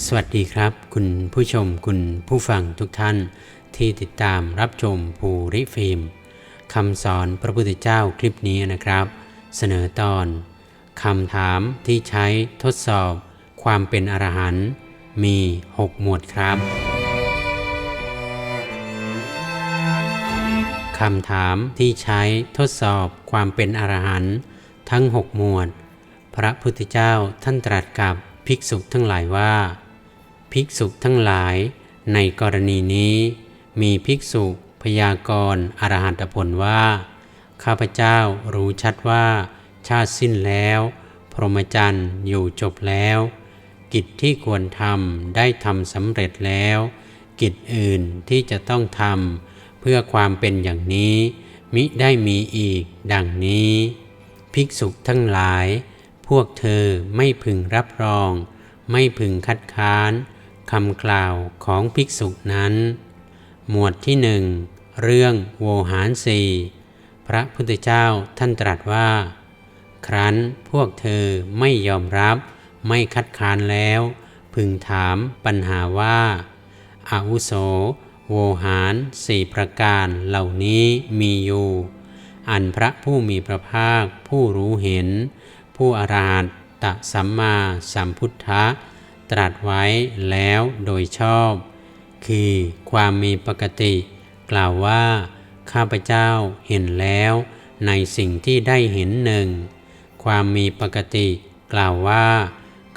สวัสดีครับ คุณผู้ชมคุณผู้ฟังทุกท่าน ที่ติดตามรับชมภูริฟิล์มคำสอนพระพุทธเจ้าคลิปนี้นะครับ เสนอตอนคำถามที่ใช้ทดสอบความเป็นอรหันต์มี 6 หมวดครับคำถามที่ใช้ทดสอบความเป็นอรหันต์ทั้ง 6 หมวด พระพุทธเจ้าท่านตรัสกับภิกษุทั้งหลายว่า ภิกษุทั้งหลาย ในกรณีนี้ มีภิกษุพยากรณ์อรหันตผลว่า ข้าพเจ้ารู้ชัดว่า ชาติสิ้นแล้ว พรหมจรรย์อยู่จบแล้ว กิจที่ควรทำได้ทำสำเร็จแล้ว กิจอื่นที่จะต้องทำเพื่อความเป็นอย่างนี้ มิได้มีอีกดังนี้ ภิกษุทั้งหลาย พวกเธอไม่พึงรับรอง ไม่พึงคัดค้าน คำกล่าวของภิกษุนั้น หมวดที่หนึ่งเรื่องโวหารสีพระพุทธเจ้าท่านตรัสว่า ครั้นพวกเธอไม่ยอมรับไม่คัดค้านแล้ว พึงถามปัญหาว่าอาวุโส โวหารสี่ประการเหล่านี้มีอยู่ อันพระผู้มีพระภาคผู้รู้เห็น ผู้อรหันตสัมมาสัมพุทธะ ตรัสไว้แล้วโดยชอบ คือความมีปกติ กล่าวว่า ข้าพเจ้าเห็นแล้วในสิ่งที่ได้เห็นหนึ่ง ความมีปกติ กล่าวว่า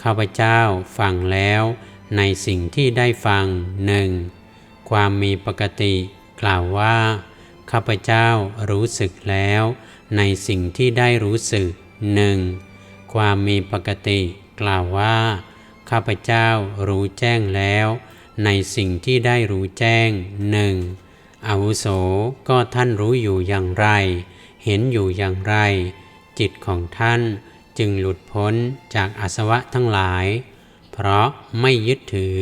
ข้าพเจ้าฟังแล้วในสิ่งที่ได้ฟังหนึ่งความมีปกติ กล่าวว่า ข้าพเจ้ารู้สึกแล้ว ในสิ่งที่ได้รู้สึกหนึ่งความมีปกติ กล่าวว่า ข้าพเจ้ารู้แจ้งแล้ว ในสิ่งที่ได้รู้แจ้งหนึ่งอาวุโสก็ท่านรู้อยู่อย่างไร เห็นอยู่อย่างไร จิตของท่านจึงหลุดพ้นจากอาสวะทั้งหลาย เพราะไม่ยึดถือ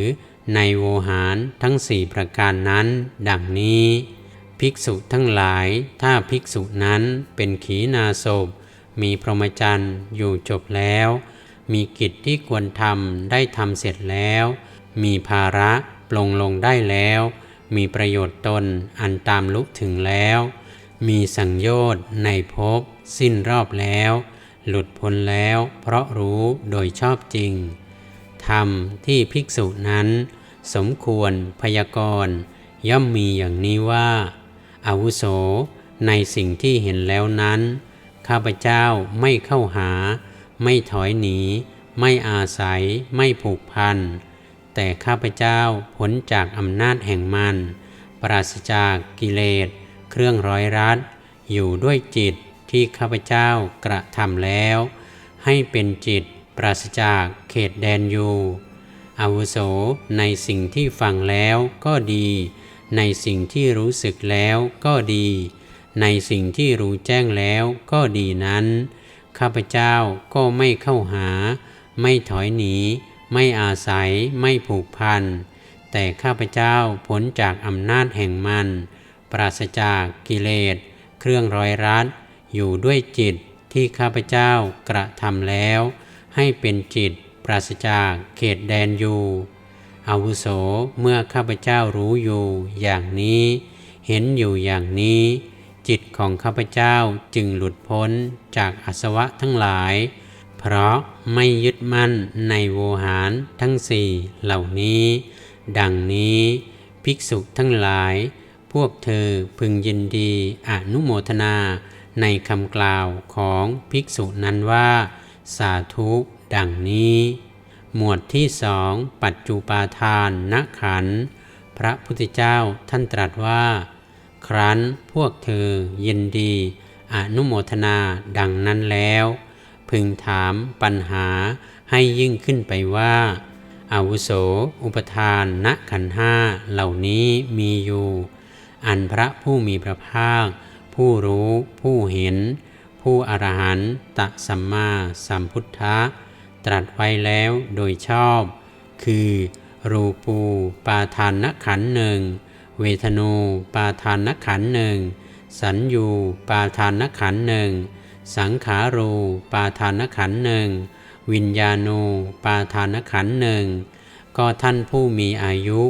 ในโวหารทั้งสี่ประการนั้น ดังนี้ ภิกษุทั้งหลาย ถ้าภิกษุนั้นเป็นขีณาศพมีพรหมจรรย์อยู่จบแล้ว มีกิจที่ควรทำได้ทำเสร็จแล้ว มีภาระปลงลงได้แล้ว มีประโยชน์ตนอันตามลุกถึงแล้ว มีสังโยชน์ในภพสิ้นรอบแล้ว หลุดพ้นแล้วเพราะรู้โดยชอบจริง ธรรมที่ภิกษุนั้น สมควรพยากรณ์ย่อมมีอย่างนี้ว่าอาวุโสในสิ่งที่เห็นแล้วนั้น ข้าพเจ้าไม่เข้าหา ไม่ถอยหนี ไม่อาศัย ไม่ผูกพัน แต่ข้าพเจ้าพ้นจากอำนาจแห่งมัน ปราศจากกิเลส เครื่องร้อยรัด อยู่ด้วยจิตที่ข้าพเจ้ากระทำแล้ว ให้เป็นจิตปราศจากเขตแดนอยู่อาวุโสในสิ่งที่ฟังแล้วก็ดี ในสิ่งที่รู้สึกแล้วก็ดี ในสิ่งที่รู้แจ้งแล้วก็ดีนั้น ข้าพเจ้าก็ไม่เข้าหา ไม่ถอยหนี ไม่อาศัย ไม่ผูกพัน แต่ข้าพเจ้าพ้นจากอำนาจแห่งมัน ปราศจากกิเลส เครื่องร้อยรัด อยู่ด้วยจิตที่ข้าพเจ้ากระทำแล้ว ให้เป็นจิตปราศจากเขตแดนอยู่อาวุโสเมื่อข้าพเจ้ารู้อยู่อย่างนี้ เห็นอยู่อย่างนี้ จิตของข้าพเจ้าจึงหลุดพ้นจากอาสวะทั้งหลาย เพราะไม่ยึดมั่นในโวหารทั้งสี่เหล่านี้ ดังนี้ภิกษุทั้งหลาย พวกเธอพึงยินดีอนุโมทนาในคำกล่าวของภิกษุนั้นว่า สาธุดังนี้ หมวดที่สองปัจจุปาทานนักขัน พระพุทธเจ้าท่านตรัสว่า ครั้นพวกเธอยินดีอนุโมทนาดังนั้นแล้ว พึงถามปัญหาให้ยิ่งขึ้นไปว่าอาวุโส อุปทานณขันห้าเหล่านี้มีอยู่ อันพระผู้มีพระภาค ผู้รู้ผู้เห็น ผู้อรหันตสัมมาสัมพุทธะตรัสไว้แล้วโดยชอบ คือ รูปูปาทานนขันหนึ่ง เวทนู ปาทานนขันหนึ่ง สัญญู ปาทานนขันหนึ่ง สังขารู ปาทานนขันหนึ่ง วิญญาณู ปาทานนขันหนึ่ง ก็ท่านผู้มีอายุ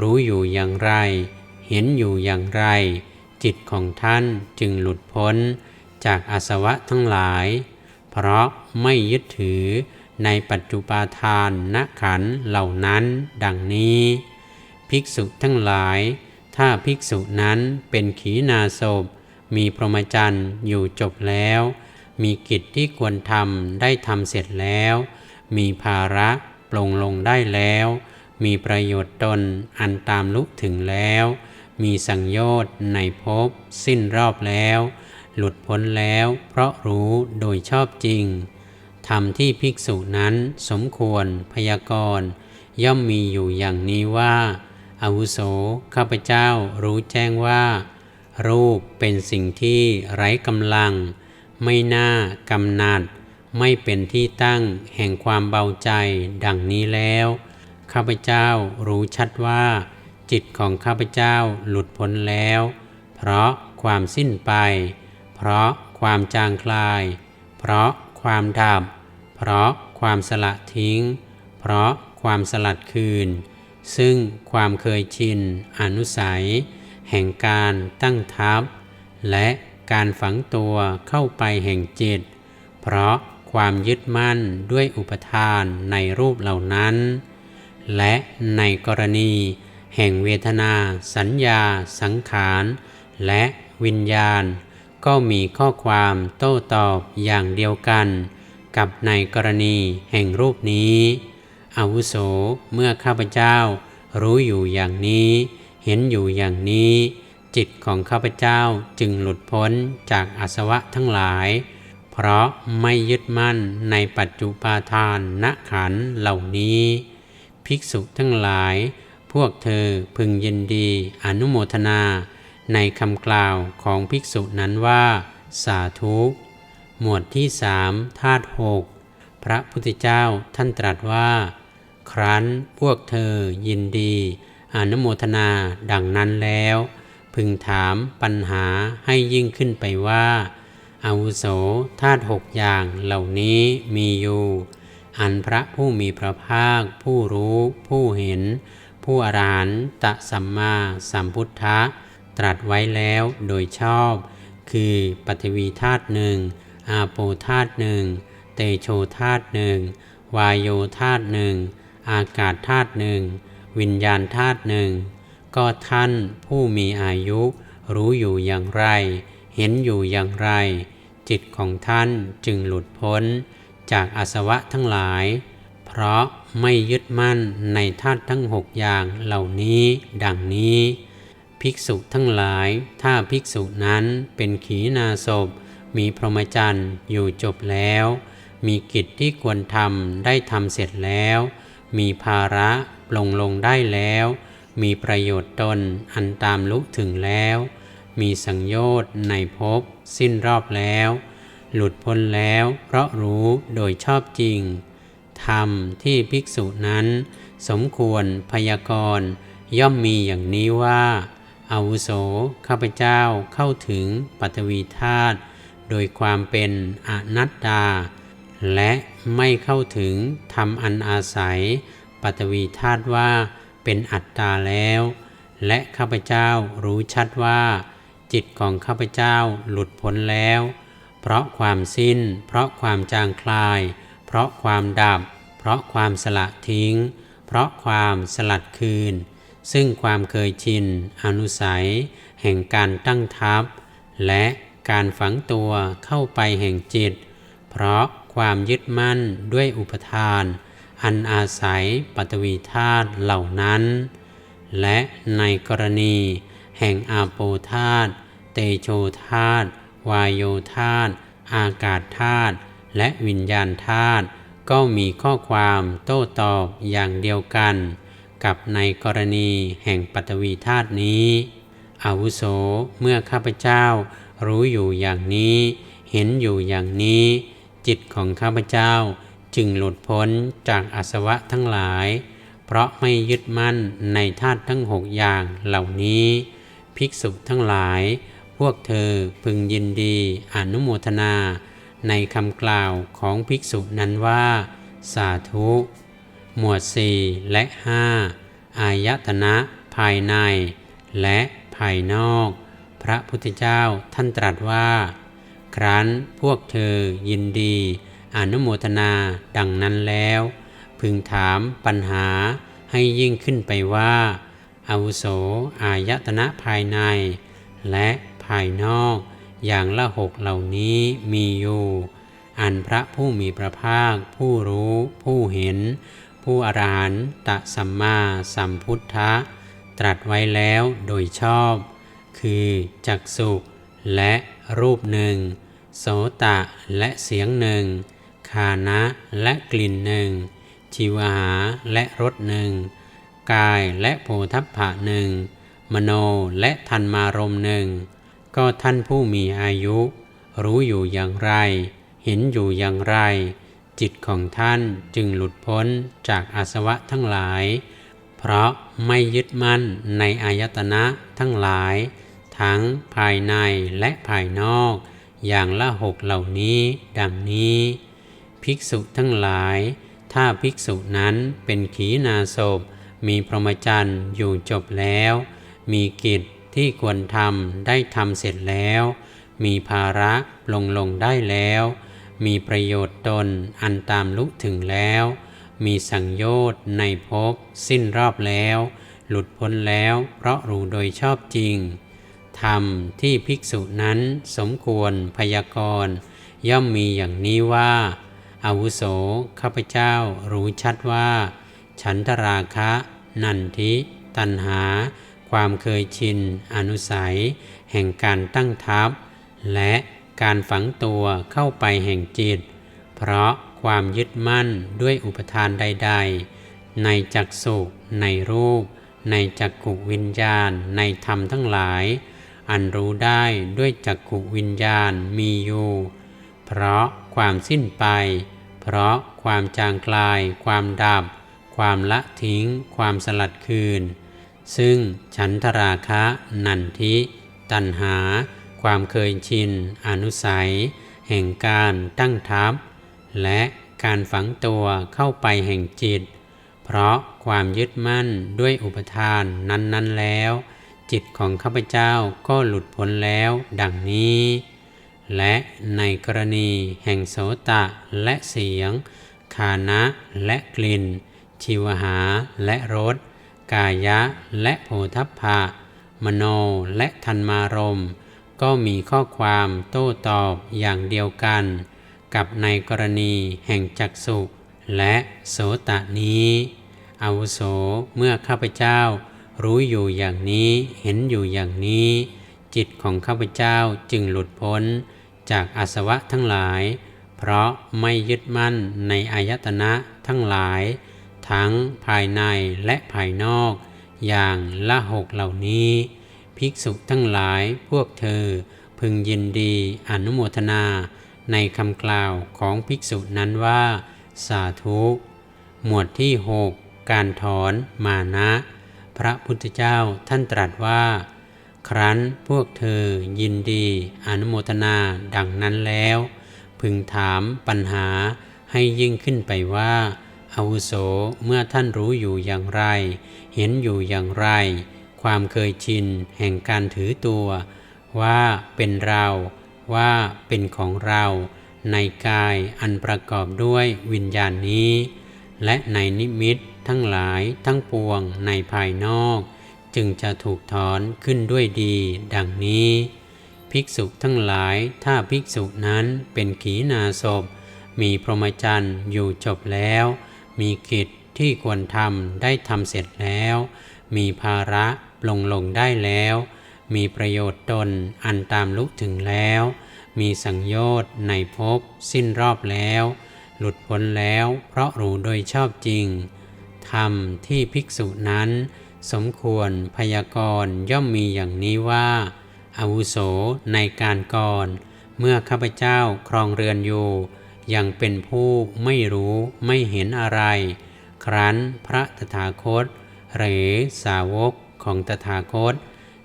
รู้อยู่อย่างไร เห็นอยู่อย่างไร จิตของท่านจึงหลุดพ้น จากอาสวะทั้งหลาย เพราะไม่ยึดถือในปัจจุปาทานนขันเหล่านั้น ดังนี้ ภิกษุทั้งหลาย ถ้าภิกษุนั้นเป็นขีณาสพมีพรหมจรรย์อยู่จบแล้ว มีกิจที่ควรทำได้ทำเสร็จแล้ว มีภาระปลงลงได้แล้ว มีประโยชน์ตนอันตามลุกถึงแล้ว มีสังโยชน์ในภพสิ้นรอบแล้ว หลุดพ้นแล้วเพราะรู้โดยชอบจริงธรรมที่ภิกษุนั้นสมควรพยากรณ์ย่อมมีอยู่อย่างนี้ว่า อาวุโส ข้าพเจ้ารู้แจ้งว่า รูปเป็นสิ่งที่ไร้กำลัง ไม่น่ากำนัด ไม่เป็นที่ตั้งแห่งความเบาใจดังนี้แล้ว ข้าพเจ้ารู้ชัดว่า จิตของข้าพเจ้าหลุดพ้นแล้ว เพราะความสิ้นไป เพราะความจางคลาย เพราะความดับ เพราะความสละทิ้ง เพราะความสลัดคืน ซึ่งความเคยชิน อนุสัย แห่งการตั้งทับ และการฝังตัวเข้าไปแห่งจิต เพราะความยึดมั่นด้วยอุปทานในรูปเหล่านั้น และในกรณี แห่งเวทนา สัญญา สังขาร และวิญญาณ ก็มีข้อความโต้ตอบอย่างเดียวกัน กับในกรณีแห่งรูปนี้ อาวุโสเมื่อข้าพเจ้า รู้อยู่อย่างนี้ เห็นอยู่อย่างนี้ จิตของข้าพเจ้าจึงหลุดพ้นจากอาสวะทั้งหลาย เพราะไม่ยึดมั่นในปัจจุปาทานณขันเหล่านี้ ภิกษุทั้งหลาย พวกเธอพึงยินดีอนุโมทนา ในคำกล่าวของภิกษุนั้นว่า สาธุหมวดที่สามธาตุหกพระพุทธเจ้าท่านตรัสว่า รั้นพวกเธอยินดีอนุโมทนาดังนั้นแล้ว พึงถามปัญหาให้ยิ่งขึ้นไปว่าอาวุโสธาตุหกอย่างเหล่านี้มีอยู่ อันพระผู้มีพระภาค ผู้รู้ผู้เห็น ผู้อรหันตสัมมาสัมพุทธะตรัสไว้แล้วโดยชอบ คือปฐวีธาตุหนึ่งอาโปธาตุหนึ่งเตโชธาตุหนึ่งวายโยธาตุหนึ่ง อากาศธาตุหนึ่ง วิญญาณธาตุหนึ่ง ก็ท่านผู้มีอายุรู้อยู่อย่างไร เห็นอยู่อย่างไร จิตของท่านจึงหลุดพ้นจากอาสวะทั้งหลาย เพราะไม่ยึดมั่นในธาตุทั้งหกอย่างเหล่านี้ดังนี้ ภิกษุทั้งหลาย ถ้าภิกษุนั้นเป็นขีณาสพมีพรหมจรรย์อยู่จบแล้ว มีกิจที่ควรทำได้ทำเสร็จแล้ว มีภาระปลงลงได้แล้ว มีประโยชน์ตนอันตามลุถึงแล้ว มีสังโยชน์ในภพสิ้นรอบแล้ว หลุดพ้นแล้วเพราะรู้โดยชอบจริง ธรรมที่ภิกษุนั้น สมควรพยากรณ์ย่อมมีอย่างนี้ว่าอาวุโสข้าพเจ้าเข้าถึงปัตวีธาตุโดยความเป็นอนัตตา และไม่เข้าถึงธรรมอันอาศัยปัตวีธาตุว่าเป็นอัตตาแล้ว และข้าพเจ้ารู้ชัดว่า จิตของข้าพเจ้าหลุดพ้นแล้ว เพราะความสิ้น เพราะความจางคลาย เพราะความดับ เพราะความสละทิ้ง เพราะความสลัดคืน ซึ่งความเคยชินอนุสัย แห่งการตั้งทับและการฝังตัวเข้าไปแห่งจิต เพราะ ความยึดมั่นด้วยอุปทาน อันอาศัยปฐวีธาตุเหล่านั้น และในกรณีแห่งอาโปธาตุเตโชธาตุวายโยธาตุอากาศธาตุและวิญญาณธาตุก็มีข้อความโต้ตอบอย่างเดียวกัน กับในกรณีแห่งปฐวีธาตุนี้อาวุโสเมื่อข้าพเจ้ารู้อยู่อย่างนี้ เห็นอยู่อย่างนี้ จิตของข้าพเจ้า จึงหลุดพ้นจากอาสวะทั้งหลาย เพราะไม่ยึดมั่นในธาตุทั้งหกอย่างเหล่านี้ ภิกษุทั้งหลาย พวกเธอพึงยินดีอนุโมทนา ในคำกล่าวของภิกษุนั้นว่า สาธุ หมวดสี่และห้าอายตนะภายใน และภายนอก พระพุทธเจ้าท่านตรัสว่า ครั้นพวกเธอยินดีอนุโมทนาดังนั้นแล้ว พึงถามปัญหาให้ยิ่งขึ้นไปว่าอาวุโสอายตนะภายใน และภายนอกอย่างละหกเหล่านี้มีอยู่ อันพระผู้มีพระภาค ผู้รู้ผู้เห็น ผู้อรหันตสัมมาสัมพุทธะ ตรัสไว้แล้วโดยชอบ คือจักสุและรูปหนึ่ง โสตะและเสียงหนึ่งคานะและกลิ่นหนึ่งชีวหาและรสหนึ่งกายและโพธัพพะหนึ่งมโนและทันมารมหนึ่งก็ท่านผู้มีอายุ รู้อยู่อย่างไร เห็นอยู่อย่างไร จิตของท่านจึงหลุดพ้นจากอาสวะทั้งหลาย เพราะไม่ยึดมั่นในอายตนะทั้งหลาย ทั้งภายในและภายนอก อย่างละหกเหล่านี้ดังนี้ ภิกษุทั้งหลาย ถ้าภิกษุนั้นเป็นขีณาศพมีพรหมจรรย์อยู่จบแล้ว มีกิจที่ควรทำได้ทำเสร็จแล้ว มีภาระลงลงได้แล้ว มีประโยชน์ตนอันตามลุถึงแล้ว มีสังโยชน์ในภพสิ้นรอบแล้ว หลุดพ้นแล้วเพราะรู้โดยชอบจริง ธรรมที่ภิกษุนั้นสมควรพยากรณ์ย่อมมีอย่างนี้ว่า อาวุโสข้าพเจ้ารู้ชัดว่า ฉันทราคะ นันทิ ตัณหา ความเคยชิน อนุสัย แห่งการตั้งทับและการฝังตัวเข้าไปแห่งจิต เพราะความยึดมั่นด้วยอุปทานใด ๆ ในจักสุในรูป ในจักขุวิญญาณ ในธรรมทั้งหลาย อันรู้ได้ด้วยจักขุวิญญาณมีอยู่ เพราะความสิ้นไป เพราะความจางคลาย ความดับ ความละทิ้ง ความสลัดคืน ซึ่งฉันทราคะ นันทิ ตัณหา ความเคยชิน อนุสัย แห่งการตั้งทับ และการฝังตัวเข้าไปแห่งจิต เพราะความยึดมั่นด้วยอุปทานนั้น ๆ แล้ว จิตของข้าพเจ้าก็หลุดพ้นแล้วดังนี้ และในกรณีแห่งโสตะและเสียง คานะและกลิ่นชิวหาและรส กายะและโพธัพพะมโนและทันมารม ก็มีข้อความโต้ตอบอย่างเดียวกัน กับในกรณีแห่งจักสุและโสตะนี้อาวุโสเมื่อข้าพเจ้า รู้อยู่อย่างนี้เห็นอยู่อย่างนี้ จิตของข้าพเจ้าจึงหลุดพ้นจากอาสวะทั้งหลาย เพราะไม่ยึดมั่นในอายตนะทั้งหลาย ทั้งภายในและภายนอก อย่างละหกเหล่านี้ ภิกษุทั้งหลายพวกเธอพึงยินดีอนุโมทนาในคำกล่าวของภิกษุนั้นว่า สาธุ หมวดที่หกการถอนมานะ พระพุทธเจ้าท่านตรัสว่า ครั้นพวกเธอยินดีอนุโมทนาดังนั้นแล้ว พึงถามปัญหาให้ยิ่งขึ้นไปว่าอาวุโสเมื่อท่านรู้อยู่อย่างไร เห็นอยู่อย่างไร ความเคยชินแห่งการถือตัว ว่าเป็นเราว่าเป็นของเราในกายอันประกอบด้วยวิญญาณนี้ และในนิมิต ทั้งหลายทั้งปวงในภายนอก จึงจะถูกถอนขึ้นด้วยดี ดังนี้ ภิกษุทั้งหลายถ้าภิกษุนั้นเป็นขีณาศพ มีพรหมจรรย์อยู่จบแล้ว มีกิจที่ควรทำได้ทำเสร็จแล้ว มีภาระลงลงได้แล้ว มีประโยชน์ตนอันตามลุกถึงแล้ว มีสังโยชน์ในภพสิ้นรอบแล้ว หลุดพ้นแล้วเพราะรู้โดยชอบจริง ธรรมที่ภิกษุนั้น สมควรพยากรณ์ย่อมมีอย่างนี้ว่าอาวุโสในการก่อน เมื่อข้าพเจ้าครองเรือนอยู่ ยังเป็นผู้ไม่รู้ไม่เห็นอะไร ครั้นพระตถาคต หรือสาวกของตถาคต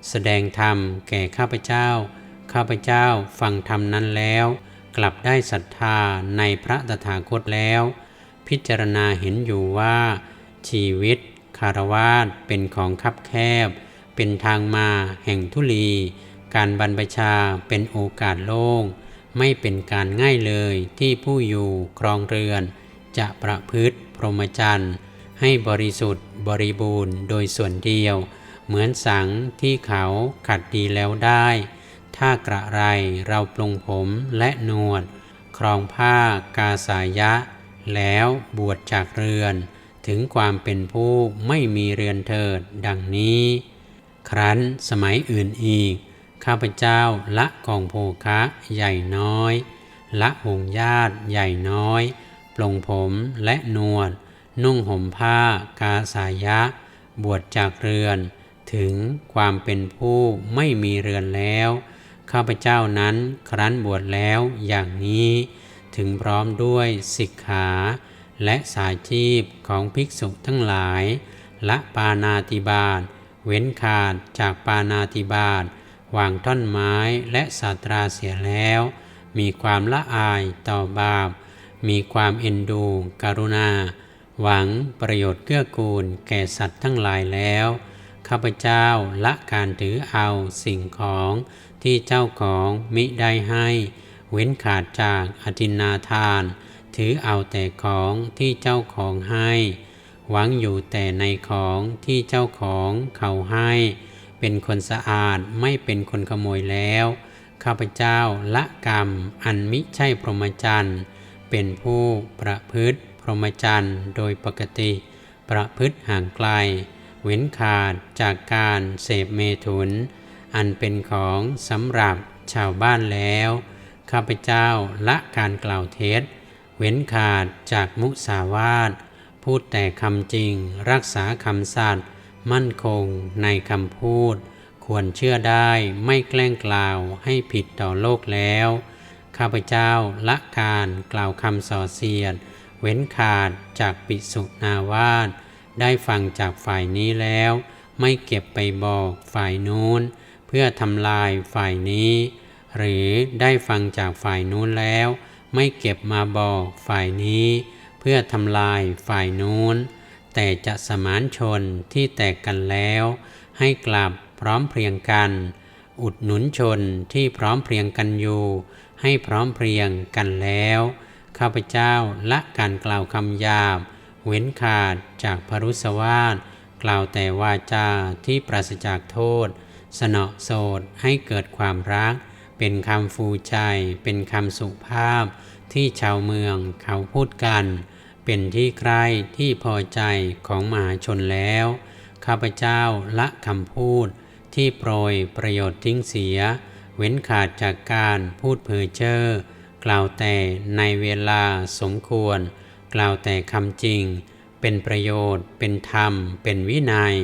แสดงธรรมแก่ข้าพเจ้า ข้าพเจ้าฟังธรรมนั้นแล้ว กลับได้ศรัทธาในพระตถาคตแล้ว พิจารณาเห็นอยู่ว่า ชีวิต คารวาสเป็นของคับแคบ เป็นทางมาแห่งทุลี การบรรพชาเป็นโอกาสโล่ง ไม่เป็นการง่ายเลยที่ผู้อยู่ครองเรือน จะประพฤติพรหมจรรย์ ให้บริสุทธิ์บริบูรณ์โดยส่วนเดียว เหมือนสังที่เขาขัดดีแล้วได้ ถ้ากระไรเราปลงผมและนวด ครองผ้ากาสายะ แล้วบวชจากเรือน ถึงความเป็นผู้ไม่มีเรือนเถิดดังนี้ ครั้นสมัยอื่นอีก ข้าพเจ้าละกองโภคะใหญ่น้อย ละหงญาติใหญ่น้อย ปลงผมและนวด นุ่งห่มผ้ากาสายะ บวชจากเรือน ถึงความเป็นผู้ไม่มีเรือนแล้ว ข้าพเจ้านั้นครั้นบวชแล้วอย่างนี้ ถึงพร้อมด้วยสิกขา และสายชีพของภิกษุทั้งหลาย ละปานาติบาตเว้นขาดจากปานาติบาตวางท่อนไม้และสาตราเสียแล้ว มีความละอายต่อบาป มีความเอ็นดูกรุณา หวังประโยชน์เกื้อกูลแก่สัตว์ทั้งหลายแล้ว ข้าพเจ้าละการถือเอาสิ่งของที่เจ้าของมิได้ให้ เว้นขาดจากอธินนาทาน ถือเอาแต่ของที่เจ้าของให้ หวังอยู่แต่ในของที่เจ้าของเขาให้ เป็นคนสะอาดไม่เป็นคนขโมยแล้ว ข้าพเจ้าละกรรมอันมิใช่พรหมจรรย์เป็นผู้ประพฤติพรหมจรรย์โดยปกติ ประพฤติห่างไกล เว้นขาดจากการเสพเมถุน อันเป็นของสำหรับชาวบ้านแล้ว ข้าพเจ้าละการกล่าวเท็จ เว้นขาดจากมุสาวาท พูดแต่คำจริง รักษาคำสัตย์มั่นคงในคำพูด ควรเชื่อได้ไม่แกล้งกล่าวให้ผิดต่อโลกแล้ว ข้าพเจ้าละการกล่าวคำส่อเสียด เว้นขาดจากปิสุนาวาสได้ฟังจากฝ่ายนี้แล้ว ไม่เก็บไปบอกฝ่ายนู้น เพื่อทำลายฝ่ายนี้ หรือได้ฟังจากฝ่ายนู้นแล้ว ไม่เก็บมาบอกฝ่ายนี้ เพื่อทำลายฝ่ายนู้น แต่จะสมานชนที่แตกกันแล้ว ให้กลับพร้อมเพรียงกัน อุดหนุนชนที่พร้อมเพรียงกันอยู่ ให้พร้อมเพรียงกันแล้ว ข้าพเจ้าละการกล่าวคำหยาบ เว้นขาดจากพรุสวาทกล่าวแต่วาจาที่ปราศจากโทษ สนอโสดให้เกิดความรัก เป็นคำฟูใจ เป็นคำสุภาพ ที่ชาวเมืองเขาพูดกัน เป็นที่ใครที่พอใจของมหาชนแล้ว ข้าพเจ้าละคำพูด ที่โปรยประโยชน์ทิ้งเสีย เว้นขาดจากการพูดเพ้อเจ้อกล่าวแต่ในเวลาสมควร กล่าวแต่คำจริง เป็นประโยชน์ เป็นธรรม เป็นวินัย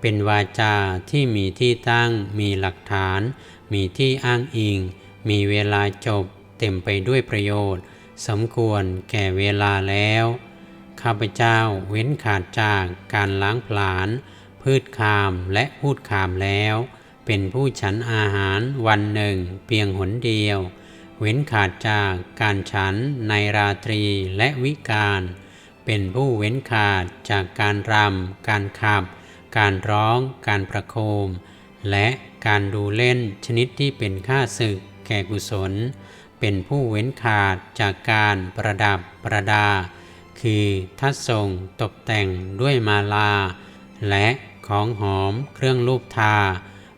เป็นวาจาที่มีที่ตั้ง มีหลักฐาน มีที่อ้างอิง มีเวลาจบเต็มไปด้วยประโยชน์ สมควรแก่เวลาแล้ว ข้าพเจ้าเว้นขาดจากการล้างผลาญพืชคามและพูดคามแล้ว เป็นผู้ฉันอาหารวันหนึ่งเพียงหนเดียว เว้นขาดจากการฉันในราตรีและวิกาลเป็นผู้เว้นขาดจากการรำการขับ การร้อง การประโคม และ การดูเล่นชนิดที่เป็นค่าศึก แก่กุศล เป็นผู้เว้นขาดจากการประดับประดา คือทัดทรงตกแต่งด้วยมาลา และของหอมเครื่องลูบทา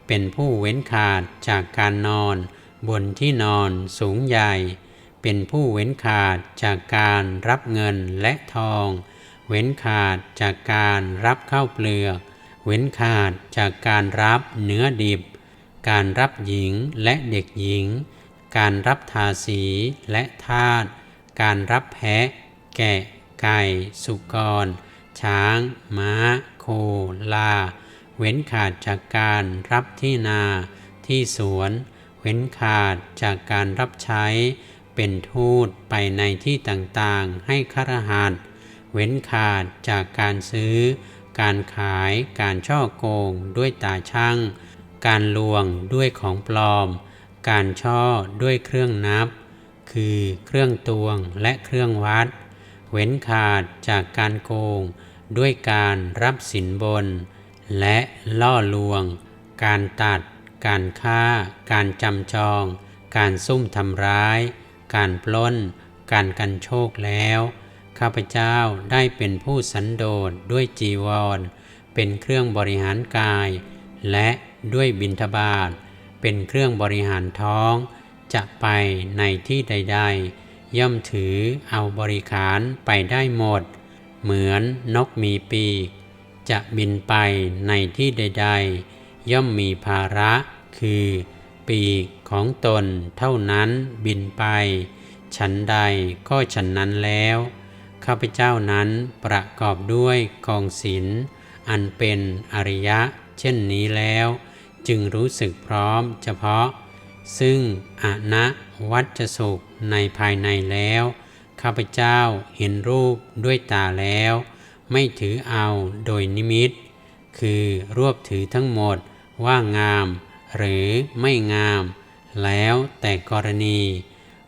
เป็นผู้เว้นขาดจากการนอน บนที่นอนสูงใหญ่ เป็นผู้เว้นขาดจากการรับเงินและทอง เว้นขาดจากการรับข้าวเปลือก เว้นขาดจากการรับเนื้อดิบ การรับหญิงและเด็กหญิง การรับทาสีและทาสการรับแพะ แกะ ไก่ สุกร ช้าง ม้า โค ลา เว้นขาดจากการรับที่นา ที่สวน เว้นขาดจากการรับใช้ เป็นทูตไปในที่ต่างๆ ให้คารหัสเว้นขาดจากการซื้อ การขาย การช่อโกงด้วยตาช่าง การลวงด้วยของปลอม การช่อด้วยเครื่องนับ คือเครื่องตวงและเครื่องวัด เว้นขาดจากการโกง ด้วยการรับสินบน และล่อลวง การตัด การฆ่า การจำจอง การซุ่มทำร้าย การปล้น การกันโชคแล้ว ข้าพเจ้าได้เป็นผู้สันโดษด้วยจีวร เป็นเครื่องบริหารกาย และ ด้วยบิณฑบาตเป็นเครื่องบริหารท้อง จะไปในที่ใด ๆ ย่อมถือเอาบริขารไปได้หมด เหมือนนกมีปีก จะบินไปในที่ใด ๆ ย่อมมีภาระคือ ปีกของตนเท่านั้นบินไป ฉันใดก็ฉันนั้นแล้วข้าพเจ้านั้นประกอบด้วยกองศิลอันเป็นอริยะเช่นนี้แล้ว จึงรู้สึกพร้อมเฉพาะ ซึ่งอนะวัจสุขในภายในแล้ว ข้าพเจ้าเห็นรูปด้วยตาแล้ว ไม่ถือเอาโดยนิมิต คือรวบถือทั้งหมดว่างาม หรือไม่งาม แล้วแต่กรณี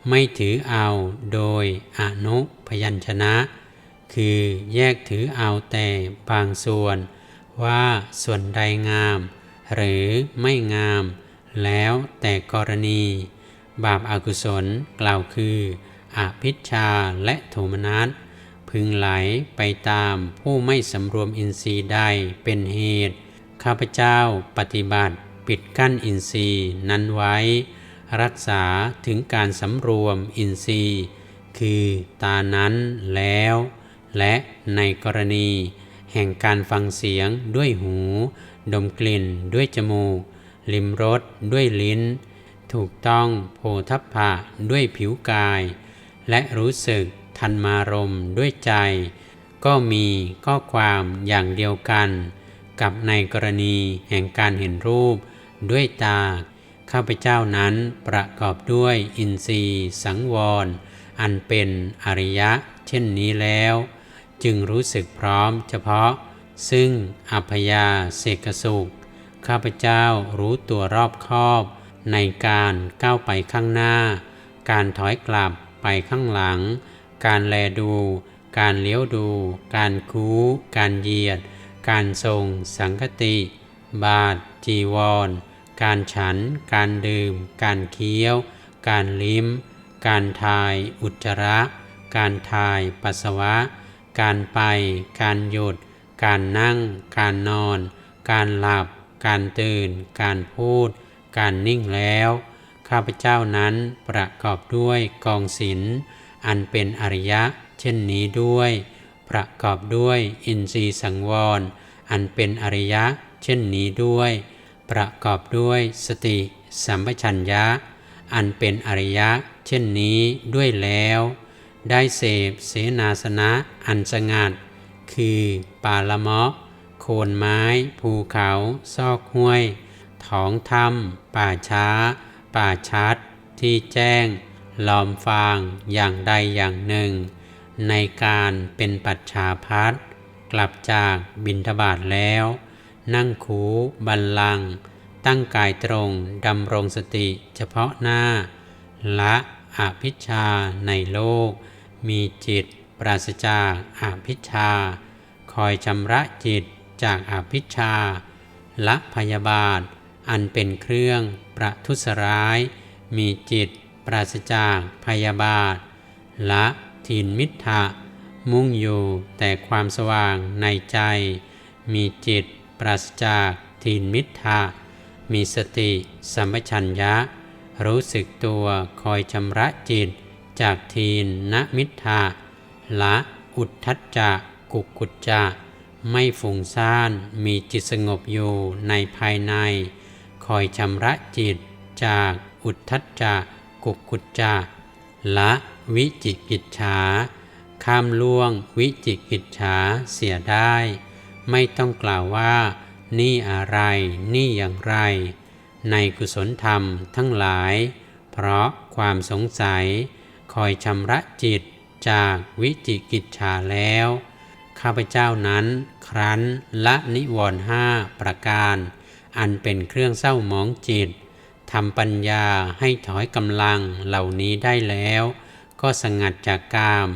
ไม่ถือเอาโดยอนุพยัญชนะ คือแยกถือเอาแต่บางส่วน ว่าส่วนใดงาม หรือไม่งาม แล้วแต่กรณี บาปอากุศลกล่าวคืออภิชาและโทมนัสพึงไหลไปตามผู้ไม่สำรวมอินทรีย์ใดเป็นเหตุ ข้าพเจ้าปฏิบัติปิดกั้นอินทรีย์นั้นไว้ รักษาถึงการสำรวมอินทรีย์ คือตานั้นแล้ว และในกรณี แห่งการฟังเสียงด้วยหู ดมกลิ่นด้วยจมูก ลิมรสด้วยลิ้น ถูกต้องโพธพะด้วยผิวกาย และรู้สึกทันมารมด้วยใจ ก็มีข้อความอย่างเดียวกัน กับในกรณีแห่งการเห็นรูปด้วยตา ข้าพเจ้านั้นประกอบด้วยอินทรีย์สังวร อันเป็นอริยะเช่นนี้แล้ว จึงรู้สึกพร้อมเฉพาะ ซึ่งอัพยาเสกสุข ข้าพเจ้ารู้ตัวรอบคอบ ในการก้าวไปข้างหน้า การถอยกลับไปข้างหลัง การแลดู การเลี้ยวดู การคู้ การเหยียด การทรง สังคติ บาท จีวร การฉัน การดื่ม การเคี้ยว การลิ้ม การทายอุจจาระ การทายปัสสาวะ การไป การหยุด การนั่ง การนอน การหลับ การตื่น การพูด การนิ่งแล้ว ข้าพเจ้านั้นประกอบด้วยกองศิลอันเป็นอริยะ เช่นนี้ด้วย ประกอบด้วยอินทรีสังวร อันเป็นอริยะ เช่นนี้ด้วย ประกอบด้วยสติสัมปชัญญะ อันเป็นอริยะ เช่นนี้ด้วยแล้ว ได้เสพเสนาสนะอันสงัด คือ ป่าละเมาะโคนไม้ ภูเขา ซอกห้วย ท้องถ้ำป่าช้า ป่าชัด ที่แจ้ง ลอมฟางอย่างใดอย่างหนึ่ง ในการเป็นปัจฉาพัดกลับจากบินทบาทแล้ว นั่งคูบันลัง ตั้งกายตรงดำรงสติเฉพาะหน้า ละอภิชาในโลก มีจิต ปราศจากอภิชา คอยชำระจิตจากอภิชฌาละพยาบาท อันเป็นเครื่องประทุษร้าย มีจิตปราศจากพยาบาท ละทินมิทะมุ่งอยู่แต่ความสว่างในใจ มีจิตปราศจากทินมิทะมีสติสัมปชัญญะ รู้สึกตัวคอยชำระจิต จากทีนนมิทธะ ละอุทธัจจะกุกกุจจะไม่ฝุ่งซ่านมีจิตสงบอยู่ในภายใน คอยชำระจิตจากอุทธัจจะกุกกุจจะละวิจิกิจฉาข้ามล่วงวิจิกิจฉาเสียได้ ไม่ต้องกล่าวว่า นี่อะไร นี่อย่างไร ในกุศลธรรมทั้งหลาย เพราะความสงสัย คอยชำระจิต จากวิจิกิจฉาแล้ว ข้าพเจ้านั้นครั้นละนิวรณห้าประการ อันเป็นเครื่องเศร้าหมองจิตทำปัญญาให้ถอยกำลังเหล่านี้ได้แล้ว ก็สงัดจากกาม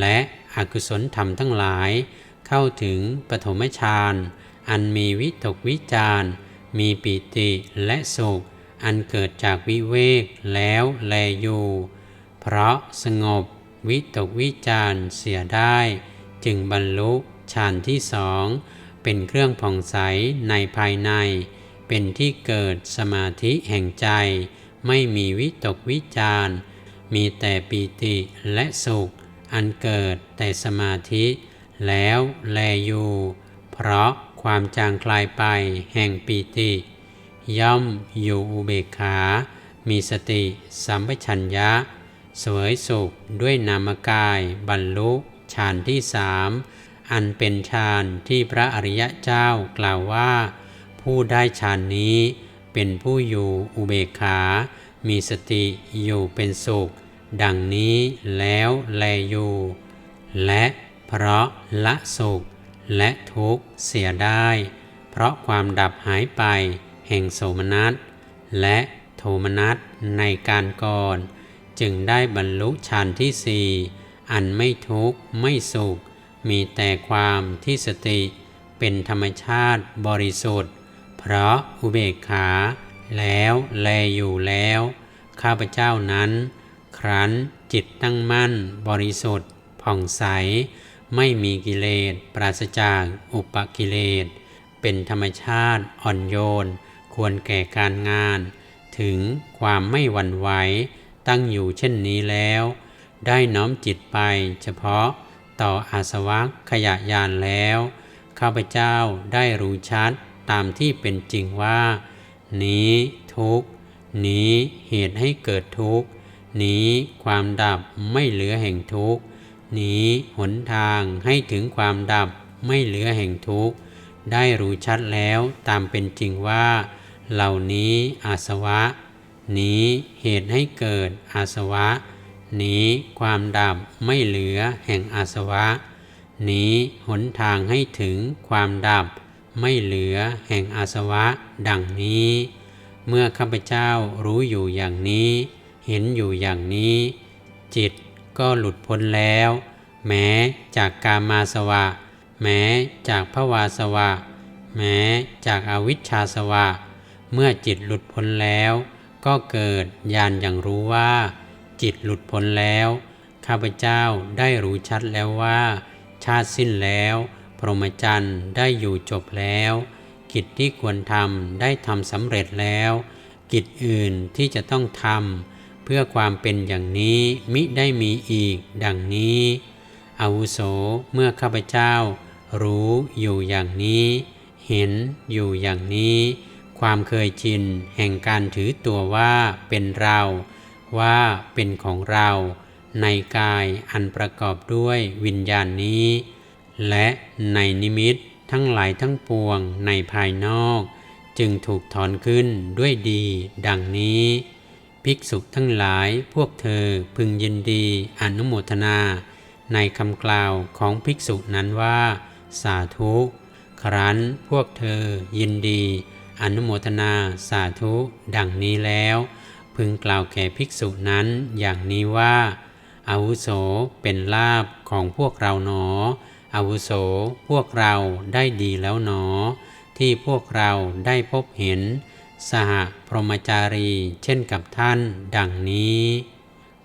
และอกุศลธรรมทั้งหลาย เข้าถึงปฐมฌานอันมีวิตกวิจารมีปิติและสุข อันเกิดจากวิเวกแล้วแลอยู่ เพราะสงบ วิตกวิจารเสียได้ จึงบรรลุฌานที่สองเป็นเครื่องผ่องใสในภายใน เป็นที่เกิดสมาธิแห่งใจ ไม่มีวิตกวิจารมีแต่ปีติและสุข อันเกิดแต่สมาธิ แล้วแลอยู่ เพราะความจางคลายไปแห่งปีติ ย่อมอยู่อุเบกขา มีสติสัมปชัญญะ เสวยสุขด้วยนามกายบรรลุฌานที่สามอันเป็นฌานที่พระอริยะเจ้ากล่าวว่า ผู้ได้ฌานนี้เป็นผู้อยู่อุเบกขา มีสติอยู่เป็นสุข ดังนี้แล้วแลอยู่ และเพราะละสุข และทุกข์เสียได้ เพราะความดับหายไปแห่งโสมนัสและโทมนัสในการก่อน จึงได้บรรลุฌานที่สี่อันไม่ทุกข์ไม่สุข มีแต่ความที่สติเป็นธรรมชาติบริสุทธิ์ เพราะอุเบกขา แล้วแลอยู่แล้ว ข้าพเจ้านั้น ครั้นจิตตั้งมั่นบริสุทธิ์ ผ่องใส ไม่มีกิเลส ปราศจากอุปกิเลส เป็นธรรมชาติอ่อนโยน ควรแก่การงาน ถึงความไม่หวั่นไหว ตั้งอยู่เช่นนี้แล้ว ได้น้อมจิตไปเฉพาะต่ออาสวะขยะยานแล้ว ข้าพเจ้าได้รู้ชัดตามที่เป็นจริงว่า นี้ทุกนี้เหตุให้เกิดทุกนี้ความดับไม่เหลือแห่งทุกนี้หนทางให้ถึงความดับไม่เหลือแห่งทุกได้รู้ชัดแล้วตามเป็นจริงว่า เหล่านี้อาสวะ นี้เหตุให้เกิดอาสวะ นี้ความดับไม่เหลือแห่งอาสวะ นี้หนทางให้ถึงความดับไม่เหลือแห่งอาสวะ ดังนี้ เมื่อข้าพเจ้ารู้อยู่อย่างนี้ เห็นอยู่อย่างนี้ จิตก็หลุดพ้นแล้ว แม้จากกามาสวะ แม้จากภวาสวะ แม้จากอาวิชชาสวะ เมื่อจิตหลุดพ้นแล้ว ก็เกิดญาณอย่างรู้ว่า จิตหลุดพ้นแล้ว ข้าพเจ้าได้รู้ชัดแล้วว่า ชาติสิ้นแล้ว พรหมจรรย์ได้อยู่จบแล้ว กิจที่ควรทำได้ทำสำเร็จแล้ว กิจอื่นที่จะต้องทำเพื่อความเป็นอย่างนี้มิได้มีอีกดังนี้อาวุโสเมื่อข้าพเจ้า รู้อยู่อย่างนี้ เห็นอยู่อย่างนี้ ความเคยชินแห่งการถือตัวว่าเป็นเรา ว่าเป็นของเรา ในกายอันประกอบด้วยวิญญาณนี้ และในนิมิตทั้งหลายทั้งปวงในภายนอก จึงถูกถอนขึ้นด้วยดี ดังนี้ ภิกษุทั้งหลายพวกเธอพึงยินดีอนุโมทนา ในคำกล่าวของภิกษุนั้นว่า สาธุ ครั้นพวกเธอยินดี อนุโมทนาสาธุ ดังนี้แล้ว พึงกล่าวแก่ภิกษุนั้นอย่างนี้ว่า อาวุโสเป็นลาบของพวกเราหนอ อาวุโสพวกเราได้ดีแล้วหนอ ที่พวกเราได้พบเห็น สหพรหมจารีเช่นกับท่าน ดังนี้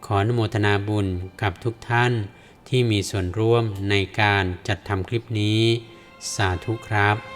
ขออนุโมทนาบุญกับทุกท่านที่มีส่วนร่วมในการจัดทำคลิปนี้ สาธุครับ